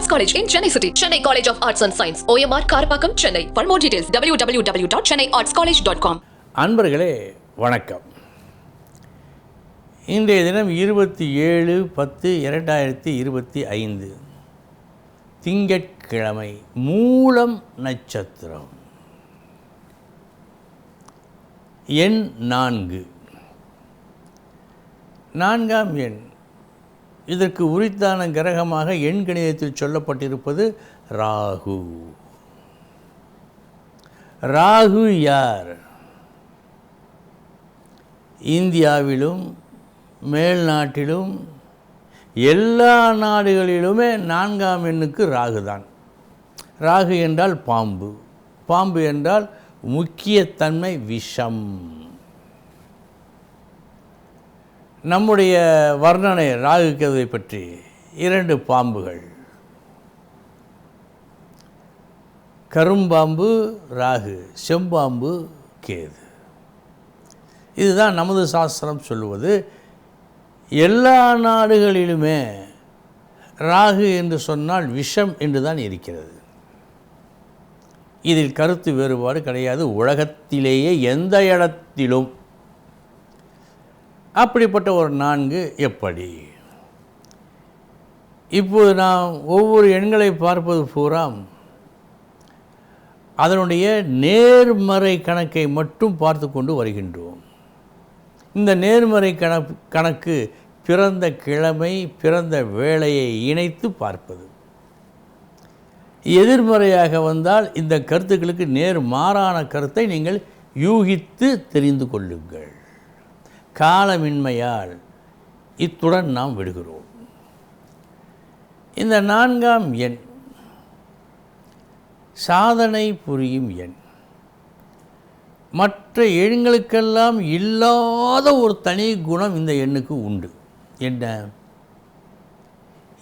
Arts college in Chennai city Chennai college of arts and science OMR Karapakkam Chennai for more details W W W dot Chennai arts college dot com அன்பர்களே வணக்கம் இன்றைய தினம் இருபத்தி ஏழு பத்து இரண்டாயிரத்தி இருபத்தி ஐந்து திங்கட்கிழமை மூலம் நட்சத்திரம் எண் நான்கு நான்காம் எண் இதற்கு உரித்தான கிரகமாக எண் கணிதத்தில் சொல்லப்பட்டிருப்பது ராகு. ராகு யார்? இந்தியாவிலும் மேல்நாட்டிலும் எல்லா நாடுகளிலுமே நான்காம் எண்ணுக்கு ராகு தான். ராகு என்றால் பாம்பு. பாம்பு என்றால் முக்கியத்தன்மை விஷம். நம்முடைய வர்ணனை ராகு பற்றி இரண்டு பாம்புகள். கரும்பாம்பு ராகு. செம்பாம்பு கேது. இதுதான் நமது சாஸ்திரம் சொல்லுவது. எல்லா நாடுகளிலுமே ராகு என்று சொன்னால் விஷம் என்று தான் இருக்கிறது. இதில் கருத்து வேறுபாடு கிடையாது. உலகத்திலேயே எந்த இடத்திலும் அப்படிப்பட்ட ஒரு நான்கு எப்படி? இப்போது நாம் ஒவ்வொரு எண்களை பார்ப்பது பூராம். அதனுடைய நேர்மறை கணக்கை மட்டும் பார்த்து கொண்டு வருகின்றோம். இந்த நேர்மறை கணக்கு கணக்கு பிறந்த கிழமை பிறந்த வேளையை இணைத்து பார்ப்பது. எதிர்மறையாக வந்தால் இந்த கருத்துக்களுக்கு நேர் மாறான கருத்தை நீங்கள் யூகித்து தெரிந்து கொள்ளுங்கள். காலமின்மையால் இத்துடன் நாம் விடுகிறோம். இந்த நான்காம் எண் சாதனை புரியும் எண். மற்ற எண்களுக்கெல்லாம் இல்லாத ஒரு தனி குணம் இந்த எண்ணுக்கு உண்டு. என்ன?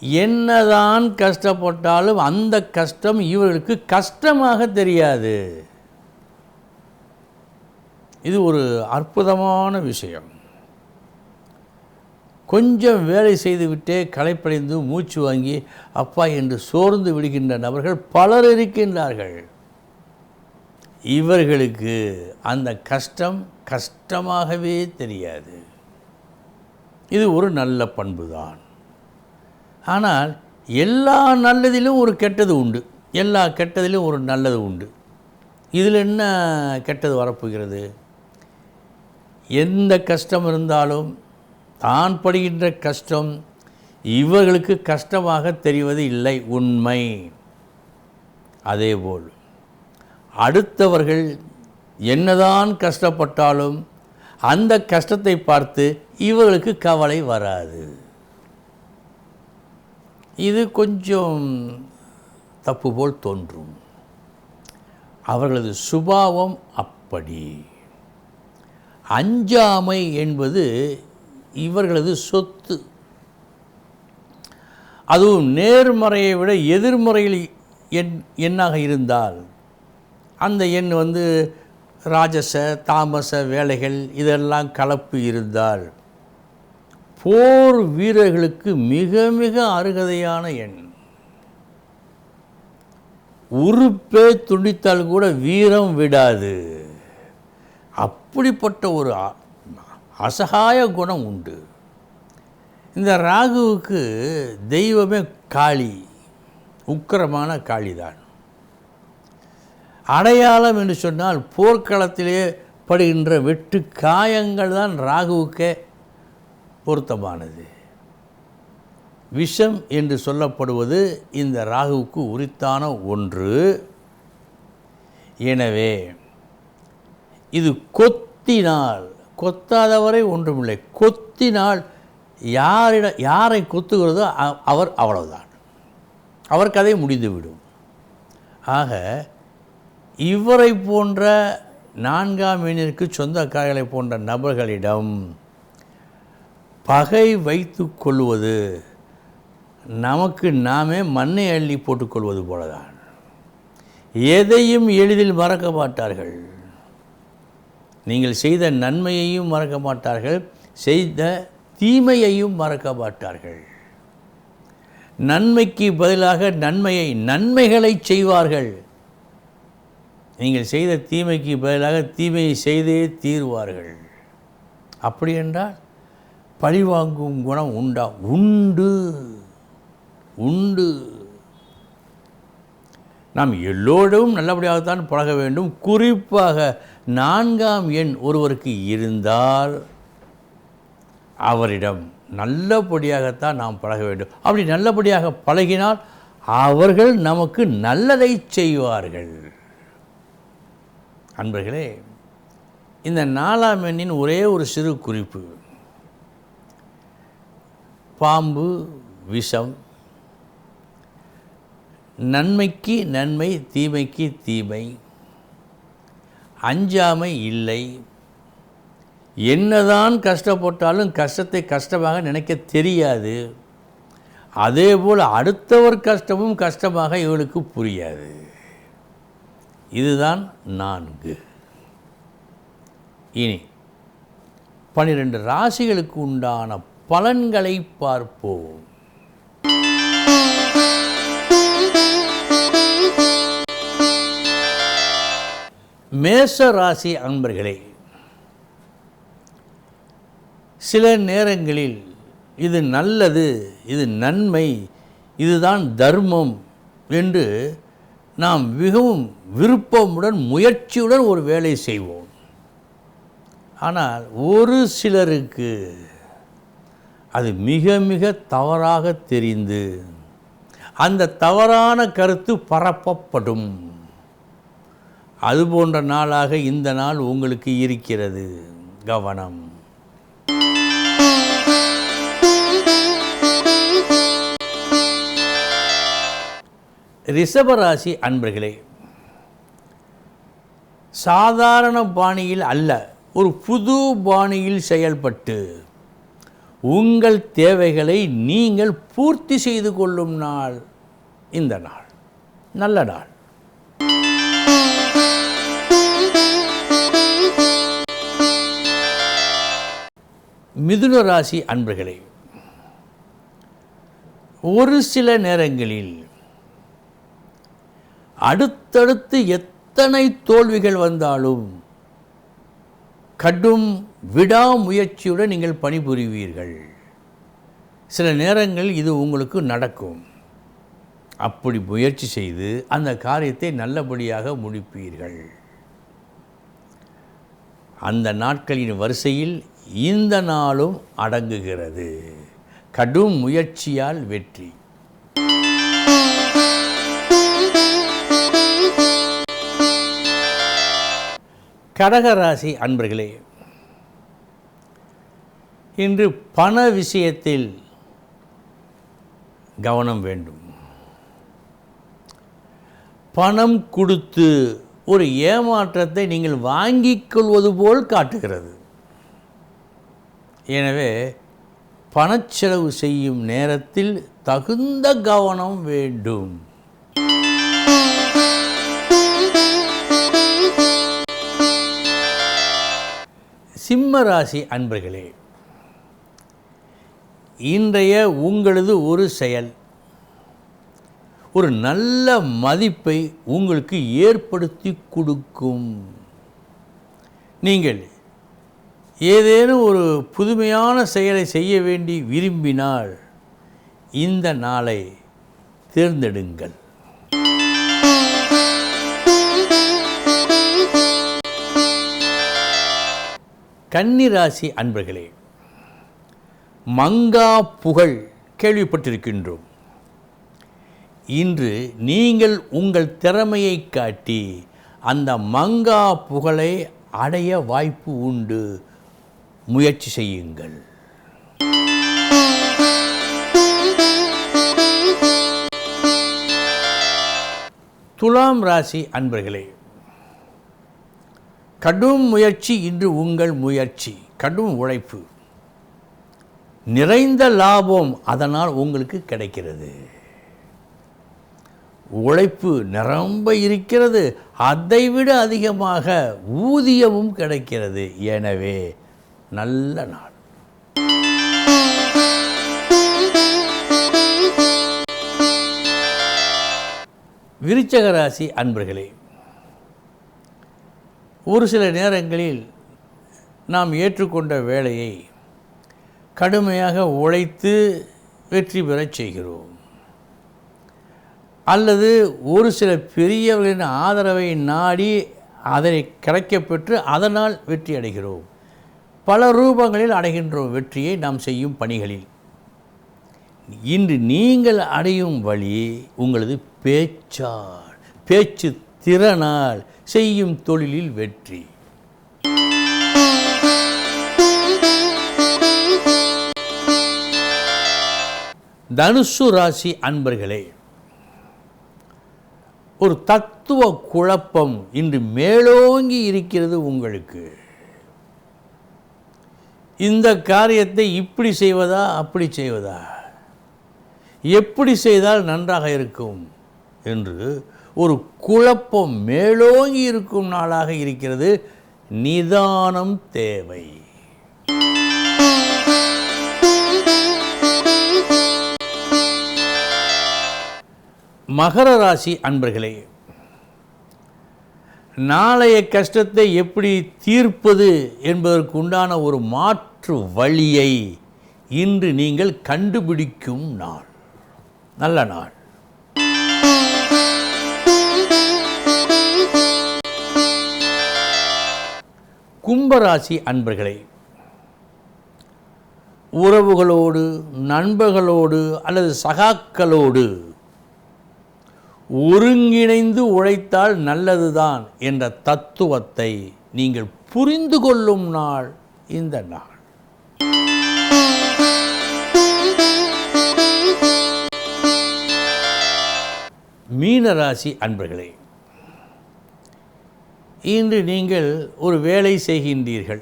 என்னதான் கஷ்டப்பட்டாலும் அந்த கஷ்டம் இவர்களுக்கு கஷ்டமாக தெரியாது. இது ஒரு அற்புதமான விஷயம். கொஞ்சம் வேலை செய்துவிட்டே களைப்படைந்து மூச்சு வாங்கி அப்பா என்று சோர்ந்து விடுகின்ற நபர்கள் பலர் இருக்கின்றார்கள். இவர்களுக்கு அந்த கஷ்டம் கஷ்டமாகவே தெரியாது. இது ஒரு நல்ல பண்பு தான் ஆனால் எல்லா நல்லதிலும் ஒரு கெட்டது உண்டு. எல்லா கெட்டதிலும் ஒரு நல்லது உண்டு. இதில் என்ன கெட்டது வரப்போகிறது? எந்த கஷ்டம் இருந்தாலும் தான் படுகின்ற கஷ்டம் இவர்களுக்கு கஷ்டமாக தெரிவது இல்லை உண்மை. அதேபோல் அடுத்தவர்கள் என்னதான் கஷ்டப்பட்டாலும் அந்த கஷ்டத்தை பார்த்து இவர்களுக்கு கவலை வராது. இது கொஞ்சம் தப்பு போல் தோன்றும். அவர்களது சுபாவம் அப்படி. அஞ்சாமை என்பது இவர்களது சொத்து. அதுவும் நேர்மறையை விட எதிர்மறையில் எண் எண்ணாக இருந்தால் அந்த எண் வந்து ராஜச தாமச வேலைகள் இதெல்லாம் கலப்பு இருந்தால் போர் வீரர்களுக்கு மிக மிக அருகதையான எண். உறுப்பே துண்டித்தால் கூட வீரம் விடாது. அப்படிப்பட்ட ஒரு அசகாய குணம் உண்டு. இந்த ராகுவுக்கு தெய்வமே காளி உக்கிரமான காளிதான். அடையாளம் என்று சொன்னால் போர்க்களத்திலே படுகின்ற வெட்டு காயங்கள் தான் ராகுவுக்கே பொருத்தமானது. விஷம் என்று சொல்லப்படுவது இந்த ராகுவுக்கு உரித்தான ஒன்று. எனவே இது கொத்தினால் கொத்தாதவரை ஒன்றுமில்லை. கொத்தினால் யாரிட யாரை கொத்துகிறதோ அவர் அவ்வளவுதான். அவர் கதை முடிந்துவிடும். ஆக இவரை போன்ற நான்காம் எண்ணிற்கு சொந்தக்காரர்களை போன்ற நபர்களிடம் பகை வைத்து கொள்வது நமக்கு நாமே மண்ணை அள்ளி போட்டுக்கொள்வது போலதான். எதையும் எளிதில் மறக்க மாட்டார்கள். நீங்கள் செய்த நன்மையையும் மறக்க மாட்டார்கள் செய்த தீமையையும் மறக்க மாட்டார்கள். நன்மைக்கு பதிலாக நன்மையை நன்மைகளை செய்வார்கள். நீங்கள் செய்த தீமைக்கு பதிலாக தீமையை செய்தே தீர்வார்கள். அப்படி என்றால் பழிவாங்கும் குணம் உண்டா? உண்டு. உண்டு. நாம் எல்லோரும் நல்லபடியாகத்தான் பழக வேண்டும். குறிப்பாக நான்காம் எண் ஒருவருக்கு இருந்தால் அவரிடம் நல்லபடியாகத்தான் நாம் பழக வேண்டும். அப்படி நல்லபடியாக பழகினால் அவர்கள் நமக்கு நல்லதை செய்வார்கள். அன்பர்களே இந்த நாலாம் எண்ணின் ஒரே ஒரு சிறு குறிப்பு. பாம்பு விஷம் நன்மைக்கு நன்மை தீமைக்கு தீமை. அஞ்சாமை இல்லை. என்னதான் கஷ்டப்பட்டாலும் கஷ்டத்தை கஷ்டமாக நினைக்க தெரியாது. அதேபோல் அடுத்தவர் கஷ்டமும் கஷ்டமாக இவளுக்கு புரியாது. இதுதான் நான்கு. இனி பனிரெண்டு ராசிகளுக்கு உண்டான பலன்களை பார்ப்போம். மேச ராசி அன்பர்களே சில நேரங்களில் இது நல்லது இது நன்மை இதுதான் தர்மம் என்று நாம் மிகவும் விருப்பமுடன் முயற்சியுடன் ஒரு வேலை செய்வோம். ஆனால் ஒரு சிலருக்கு அது மிக மிக தவறாக தெரிந்து அந்த தவறான கருத்து பரப்பப்படும். அது போன்ற நாளாக இந்த நாள் உங்களுக்கு இருக்கிறது. கவனம். ரிஷபராசி அன்பர்களே சாதாரண பாணியில் அல்ல ஒரு புது பாணியில் செயல்பட்டு உங்கள் தேவைகளை நீங்கள் பூர்த்தி செய்து கொள்ளும் நாள் இந்த நாள். நல்ல நாள். மிதுன ராசி அன்பர்களே ஒரு சில நேரங்களில் அடுத்தடுத்து எத்தனை தோல்விகள் வந்தாலும் கடும் விடாமுயற்சியுடன் நீங்கள் பணிபுரிவீர்கள். சில நேரங்கள் இது உங்களுக்கு நடக்கும். அப்படி முயற்சி செய்து அந்த காரியத்தை நல்லபடியாக முடிப்பீர்கள். அந்த நாட்களின் வரிசையில் இந்த நாளும் அடங்குகிறது. கடும் முயற்சியால் வெற்றி. கடகராசி அன்பர்களே இன்று பண விஷயத்தில் கவனம் வேண்டும். பணம் கொடுத்து ஒரு ஏமாற்றத்தை நீங்கள் வாங்கிக் கொள்வது போல் காட்டுகிறது. எனவே பணச்செலவு செய்யும் நேரத்தில் தகுந்த கவனம் வேண்டும். சிம்ம ராசி அன்பர்களே இன்றைய உங்களது ஒரு செயல் ஒரு நல்ல மதிப்பை உங்களுக்கு ஏற்படுத்தி கொடுக்கும். நீங்கள் ஏதேனும் ஒரு புதுமையான செயலை செய்ய வேண்டி விரும்பினால் இந்த நாளை தேர்ந்தெடுங்கள். கன்னிராசி அன்பர்களே மங்கா புகழ் கேள்விப்பட்டிருக்கின்றோம். இன்று நீங்கள் உங்கள் திறமையை காட்டி அந்த மங்கா புகழை அடைய வாய்ப்பு உண்டு. முயற்சி செய்யுங்கள். துலாம் ராசி அன்பர்களே கடும் முயற்சி இன்று உங்கள் முயற்சி கடும் உழைப்பு. நிறைந்த லாபம் அதனால் உங்களுக்கு கிடைக்கிறது. உழைப்பு நிரம்ப இருக்கிறது அதைவிட அதிகமாக ஊதியமும் கிடைக்கிறது. எனவே நல்ல நாள். விருச்சக ராசி அன்பர்களே ஒரு சில நேரங்களில் நாம் ஏற்றுக்கொண்ட வேலையை கடுமையாக உழைத்து வெற்றி பெறச் செய்கிறோம். அல்லது ஒரு சில பெரியவர்களின் ஆதரவை நாடி அதனை கிடைக்கப்பெற்று அதனால் வெற்றி அடைகிறோம். பல ரூபங்களில் அடைகின்றோம் வெற்றியை நாம் செய்யும் பணிகளில். இன்று நீங்கள் அடையும் வழி உங்களது பேச்சால் பேச்சு திறனால் செய்யும் தொழிலில் வெற்றி. தனுசு ராசி அன்பர்களே ஒரு தத்துவ குழப்பம் இன்று மேலோங்கி இருக்கிறது உங்களுக்கு. இந்த காரியத்தை இப்படி செய்வதா அப்படி செய்வதா? எப்படி செய்தால் நன்றாக இருக்கும் என்று ஒரு குழப்பம் மேலோங்கி இருக்கும் நாளாக இருக்கிறது. நிதானம் தேவை. மகர ராசி அன்பர்களே நாளைய கஷ்டத்தை எப்படி தீர்ப்பது என்பதற்கு உண்டான ஒரு மாற்று வழியை இன்று நீங்கள் கண்டுபிடிக்கும் நாள். நல்ல நாள். கும்பராசி அன்பர்களே உறவுகளோடு நண்பர்களோடு அல்லது சகாக்களோடு ஒருங்கிணைந்து உழைத்தால் நல்லதுதான் என்ற தத்துவத்தை நீங்கள் புரிந்து கொள்ளும் நாள் இந்த நாள். மீனராசி அன்பர்களே இன்று நீங்கள் ஒரு வேலை செய்கின்றீர்கள்.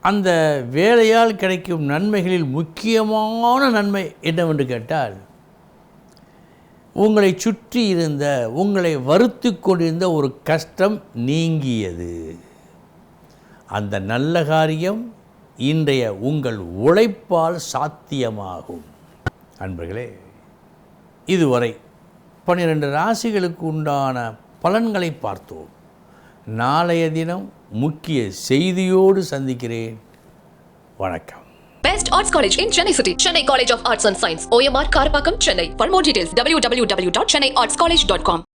அந்த வேலையால் கிடைக்கும் நன்மைகளில் முக்கியமான நன்மை என்னவென்று கேட்டால் உங்களை சுற்றி இருந்த உங்களை வருத்தி கொண்டிருந்த ஒரு கஷ்டம் நீங்கியது. அந்த நல்ல காரியம் இன்றைய உங்கள் உழைப்பால் சாத்தியமாகும். அன்பர்களே இதுவரை பன்னிரண்டு ராசிகளுக்கு உண்டான பலன்களை பார்த்தோம் நாளைய தினம் முக்கிய செய்தியோடு சந்திக்கிறேன் வணக்கம் Best Arts College in Chennai City. Chennai College of Arts and Science. OMR Karapakam, Chennai. For more details, www.chennaiartscollege.com.